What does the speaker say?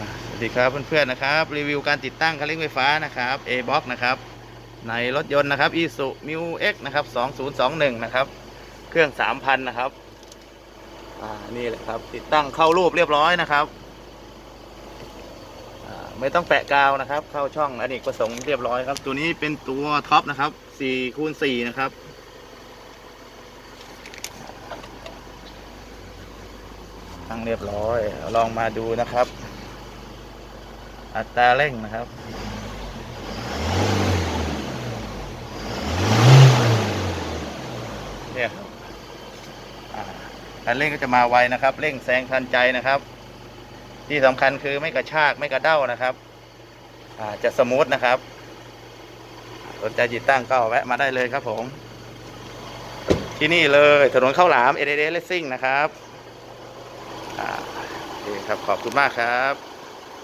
อ่าสวัสดีครับเพื่อนๆนะครับ รีวิวการติดตั้งคันเร่งไฟฟ้านะครับ A box นะครับ ในรถยนต์นะครับ Isuzu Mu X นะครับ2021 นะครับ เครื่อง 3,000 นะครับ อ่า นี่แหละครับ ติดตั้งเข้ารูปเรียบร้อยนะครับ อ่า ไม่ต้องแปะกาวนะครับ เข้าช่องอเนกประสงค์เรียบร้อยครับ ตัวนี้เป็นตัวท็อปนะครับ4คูณ4นะครับตั้งเรียบร้อย ลองมาดูนะครับ อัตราเร่งนะครับ เนี่ยครับอ่าการเร่งก็จะมาไวนะครับ เร่งแซงทันใจนะครับ ที่สำคัญคือไม่กระชากไม่กระเด้านะครับจะสมูทนะครับสนใจจิตตั้งก็แวะมาได้เลยครับผม ที่นี่เลยถนนข้าวหลามเอเดเดเลสซิ่งนะครับอ่าโอเคครับ ขอบคุณมากครับ